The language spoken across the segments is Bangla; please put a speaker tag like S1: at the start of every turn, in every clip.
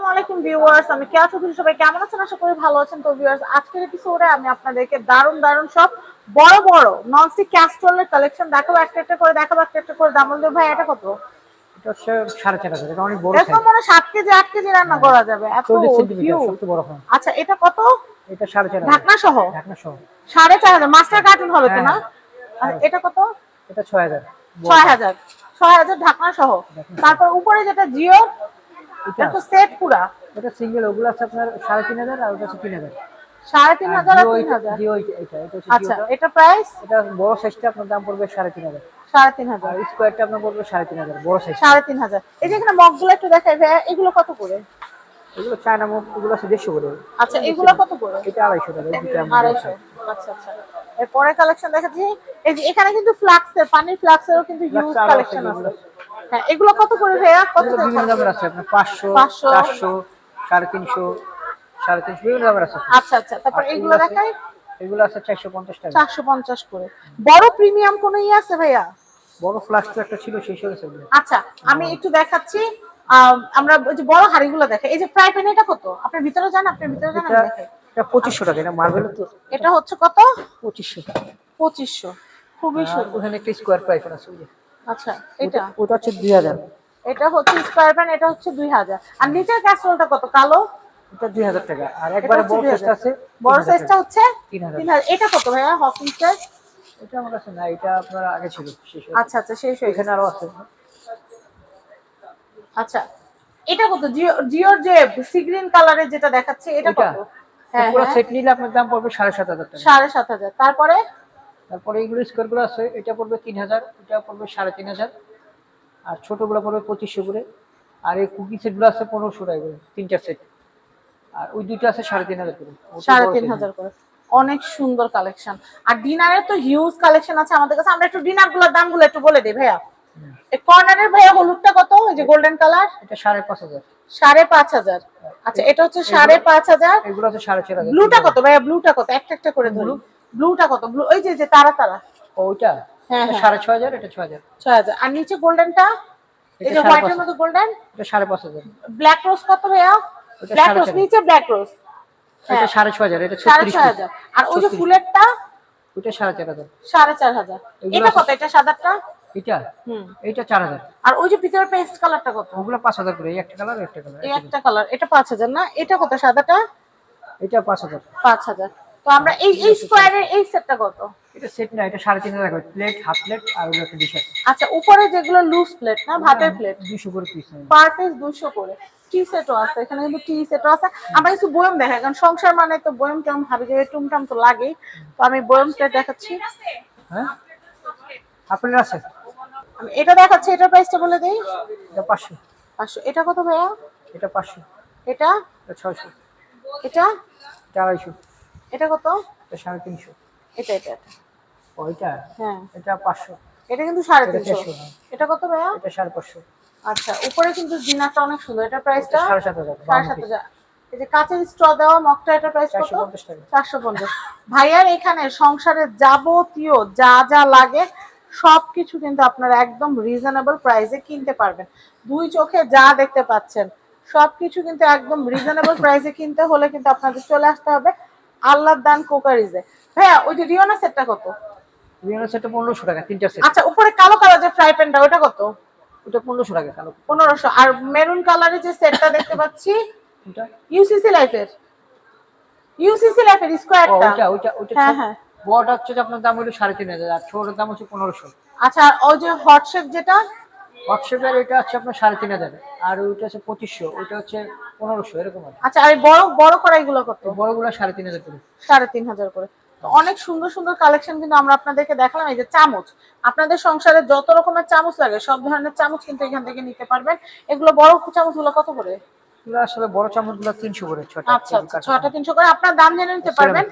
S1: আসসালামু আলাইকুম ভিউয়ার্স আমি কেয়া চৌধুরী সবাই কেমন আছেন? আশা করি ভালো আছেন। তো ভিউয়ার্স আজকের এপিসোডে আমি আপনাদেরকে দারুণ দারুণ সব বড় বড় ননস্টিক ক্যাস্ট্রোলের কালেকশন দেখাবো। একটা একটা করে দেখাবো একটা একটা করে দাম। ভাই এটা কত?
S2: এটা
S1: আচ্ছা কত? ঢাকনা সহ? সাড়ে চার হাজার। মাস্টার কার্টুন হবে তো না?
S2: হ্যাঁ।
S1: এটা কত?
S2: এটা ছয় হাজার।
S1: ছয় হাজার। ছয় হাজার ঢাকনা সহ। তারপর উপরে যেটা জিও
S2: এটা
S1: তো সেট পুরা।
S2: এটা সিঙ্গেল ওগুলো আছে আপনার সাড়ে তিন হাজার আর ওটা হচ্ছে তিন হাজার।
S1: সাড়ে তিন হাজার আর তিন হাজার। আচ্ছা এটা প্রাইস
S2: এটা বড় সাইজটা আপনার দাম পড়বে সাড়ে তিন হাজার।
S1: সাড়ে তিন হাজার।
S2: স্কোয়ারটা আপনার পড়বে সাড়ে তিন হাজার বড় সাইজ
S1: সাড়ে তিন হাজার। এই যে এখানে মগগুলো একটু দেখাই ভাইয়া এগুলো কত করে?
S2: এগুলো চায়না মুখ এগুলো আছে দেড়শো করে।
S1: আচ্ছা এগুলো কত করে?
S2: এটা আড়াইশো টাকা
S1: আড়াইশো। আচ্ছা আচ্ছা। এরপরে কালেকশন দেখাচ্ছি। এই যে এখানে কিন্তু ফ্লাক্সের পানির ফ্লাক্সেরও কিন্তু হিউজ কালেকশন আছে। হ্যাঁ এগুলো কত করে ভাইয়া? কত
S2: বিভিন্ন দামের আছে আপনার পাঁচশো
S1: 500,
S2: চারশো সাড়ে তিনশো সাড়ে তিনশো বিভিন্ন দামের আছে।
S1: আচ্ছা আচ্ছা তারপর এগুলো
S2: আছে-
S1: দেখাই।
S2: এগুলো আছে চারশো পঞ্চাশ টাকা।
S1: চারশো পঞ্চাশ করে। বড় প্রিমিয়াম কোনো ইয়ে আছে ভাইয়া?
S2: বড় ফ্লাক্স তো একটা ছিল শেষ হয়ে ওগুলো।
S1: আচ্ছা আমি একটু দেখাচ্ছি। আম, আমরা ওই যে বড় হাড়িগুলো দেখাই এই যে ফ্রাই প্যান এটা কত? আপনার ভিতরে যান আপনার ভিতরে আমি
S2: এটা
S1: দেখাই।
S2: এটা পঁচিশশো টাকা এটা মার্বেল তো
S1: এটা হচ্ছে কত?
S2: পঁচিশশো।
S1: পঁচিশশো। খুবই সুন্দর।
S2: ওখানে একটা স্কোয়ার পাইপ আছে ওই যে।
S1: আচ্ছা এটা।
S2: ওটা- হচ্ছে দুই হাজার।
S1: এটা হচ্ছে স্কোয়ার প্যান এটা হচ্ছে দুই হাজার। আর নিচের ক্যাসরোলটা কত? কালো?
S2: ওটা দুই হাজার টাকা। আর একবারে বড় সাইজটা আছে
S1: বড় সাইজটা হচ্ছে
S2: তিন হাজার
S1: তিন হাজার। এটা কত ভাইয়া? হকিংসের
S2: এটা আমার কাছে না এটা আপনার আগে ছিল শেষ
S1: আচ্ছা আচ্ছা শেষ হয়ে
S2: এখানে আরও আছে।
S1: আচ্ছা এটা কত? জিও জিওর যে সি গ্রিন কালারের যেটা দেখাচ্ছে এটা? কত? হ্যাঁ
S2: পুরো
S1: হ্যাঁ।
S2: সেট নিলে আপনার দাম পড়বে টাকা।
S1: তারপরে?
S2: তারপরে এইগুলো স্কোয়ারগুলো আছে এটা পড়বে তিন হাজার এটা পড়বে সাড়ে তিন হাজার আর ছোটগুলো পড়বে পঁচিশশো করে আর এই কুকি সেটগুলো আছে পনেরোশো টাকা করে তিনটা সেট আর ওই দুইটা আছে সাড়ে তিন হাজার করে।
S1: সাড়ে তিন হাজার করে। অনেক সুন্দর কালেকশন আর ডিনারের তো হিউজ কালেকশন আছে আমাদের কাছে। আমরা একটু ডিনারগুলোর দামগুলো একটু বলে দিই ভাইয়া। এই কর্নারের ভাইয়া হলুদটা কত? ওই যে গোল্ডেন কালার
S2: এটা সাড়ে পাঁচ হাজার।
S1: সাড়ে পাঁচ হাজার। আচ্ছা এটা হচ্ছে সাড়ে পাঁচ হাজার।
S2: এগুলো আছে সাড়ে চার হাজার।
S1: ব্লুটা কত ভাইয়া? ব্লুটা কত? একটা একটা করে ধরুন ব্লুটা কত? ব্লু ওই যে যে তারা তারা।
S2: ওইটা?
S1: হ্যাঁ, হ্যাঁ।
S2: সাড়ে ছয় হাজার এটা ছয় হাজার।
S1: ছয় হাজার। আর নিচে গোল্ডেনটা? এই যে হোয়াইটের মতো গোল্ডেন?
S2: এটা সাড়ে পাঁচ হাজার।
S1: ব্ল্যাক রোজ কত ভাইয়া? ব্ল্যাক রোজ নিচে ব্ল্যাক রোজ।
S2: এটা সাড়ে ছয় হাজার এটা
S1: হ্যাঁ। সাড়ে ছয় হাজার। আর ওই যে ফুলেরটা?
S2: ওইটা সাড়ে চার হাজার।
S1: সাড়ে চার হাজার। এটা কত? এটা সাদাটা
S2: এটা?
S1: হুম।
S2: চার হাজার।
S1: আর ওই যে ভিতরে পেস্ট কালারটা কত?
S2: ওগুলো পাঁচ হাজার করে। এই একটা কালার একটা কালার।
S1: এই একটা কালার। এটা পাঁচ হাজার না? এটা কত সাদাটা?
S2: এটা পাঁচ হাজার।
S1: পাঁচ হাজার। তো আমরা এই এই স্কোয়ারের এই সেটটা কত?
S2: এটা সেট না এটা সাড়ে তিন হাজার প্লেট হাফ প্লেট আর ওগুলো একটা ডিশ আছে।
S1: আচ্ছা উপরে যেগুলো লুজ প্লেট না ভাতের প্লেট
S2: দুশো করে পিস
S1: পার পিস দুশো করে। টি সেটও আছে এখানে কিন্তু টি সেটও আছে। আমরা কিছু বয়ম দেখাই কারণ সংসার মানে তো বয়ম টম হাবি যাবে টুমটাম তো লাগেই। তো আমি বয়ম প্লেট দেখাচ্ছি।
S2: হ্যাঁ? আপনার আছে?
S1: আমি এটা দেখাচ্ছি এটার প্রাইসটা বলে দিই।
S2: এটা পাঁচশো।
S1: পাঁচশো। এটা কত ভাইয়া?
S2: এটা পাঁচশো।
S1: এটা?
S2: এটা ছয়শো।
S1: এটা?
S2: এটা আড়াইশো।
S1: এটা কত?
S2: সাড়ে তিনশো।
S1: এটা এটা এটা।
S2: ওইটা
S1: হ্যাঁ।
S2: এটা পাঁচশো।
S1: এটা কিন্তু সাড়ে তিনশো। এটা কত ভাইয়া?
S2: এটা সাড়ে পাঁচশো।
S1: আচ্ছা উপরে কিন্তু ডিনারটা অনেক সুন্দর। এটা প্রাইসটা
S2: সাড়ে সাত হাজার
S1: সাড়ে সাত হাজার। এই যে কাঁচের স্ট্র দেওয়া মগটা এটার প্রাইস কত?
S2: চারশো পঞ্চাশ
S1: ভাইয়ার এখানে সংসারের যাবতীয় যা যা লাগে সবকিছু কিন্তু আপনারা একদম রিজনেবল প্রাইসে কিনতে পারবেন। দুই চোখে যা দেখতে পাচ্ছেন সবকিছু কিন্তু একদম রিজনেবল প্রাইসে কিনতে হলে কিন্তু আপনাদের চলে আসতে হবে। আল্লাহর দান কোকারিজে। ভাইয়া ওই যে রিওনা সেটটা কত?
S2: বিভিন্ন সেটটা পনেরোশো টাকা তিনটা সেট
S1: আচ্ছা উপরে কালো কালার যে ফ্রাই প্যানটা ওটা কত?
S2: ওটা পনেরোশো টাকা কালো।
S1: পনেরোশো। আর মেরুন কালারের যে সেটটা দেখতে পাচ্ছি
S2: ওটা
S1: ইউসিসি লাইফের ইউসিসি লাইফের স্কোয়ারটা
S2: ওটা ওটা ওইটা
S1: হ্যাঁ হ্যাঁ।
S2: বড়টা হচ্ছে যে আপনার দাম হলো সাড়ে তিন হাজার আর ছোটোর দাম হচ্ছে পনেরোশো।
S1: আচ্ছা আর ওই যে হট শেপ যেটা
S2: হোয়াটসঅ্যাপের এটা হচ্ছে আপনার সাড়ে তিন হাজার। আর ওইটা হচ্ছে পঁচিশশো ওইটা হচ্ছে পনেরোশো এরকম
S1: আচ্ছা আর বড় বড় কড়াইগুলো কত?
S2: বড়গুলো সাড়ে তিন হাজার করে।
S1: সাড়ে তিন হাজার করে। অনেক সুন্দর সুন্দর কালেকশন কিন্তু আমরা আপনাদেরকে দেখালাম। এই যে চামচ আপনাদের সংসারে যত রকমের চামচ লাগে সব ধরনের চামচ কিন্তু এখান থেকে নিতে পারবেন। এগুলো বড় চামচগুলো কত করে?
S2: এগুলো আসলে বড় চামচগুলো তিনশো করে ছটা
S1: আচ্ছা আচ্ছা ছটা তিনশো করে। আপনার দাম জেনে নিতে পারবেন।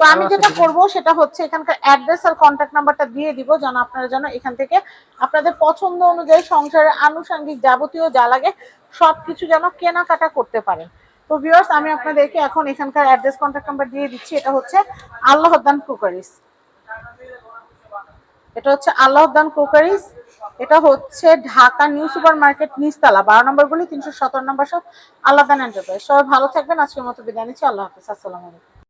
S1: তো আমি যেটা করব সেটা হচ্ছে এখানকার অ্যাড্রেস আর কন্ট্যাক্ট নাম্বারটা দিয়ে দিব যেন আপনারা যেন এখান থেকে আপনাদের পছন্দ অনুযায়ী সংসারের আনুষঙ্গিক যাবতীয় যা লাগে সবকিছু যেন কেনাকাটা করতে পারেন। তো ভিউয়ার্স আমি আপনাদেরকে এখন এখানকার অ্যাড্রেস কন্ট্যাক্ট নাম্বার দিয়ে দিচ্ছি এটা হচ্ছে আল্লাহদান কুকারিস এটা হচ্ছে আল্লাহদান কুকারিস এটা হচ্ছে ঢাকা নিউ সুপার মার্কেট নিচতলা বারো নম্বর গুলি তিনশো সতেরো নম্বর সব আল্লাহ এন্টারপ্রাইজ সবাই ভালো থাকবেন আজকের মতো বিদায় নিচ্ছি আল্লাহ হাফিজ আসসালামু আলাইকুম।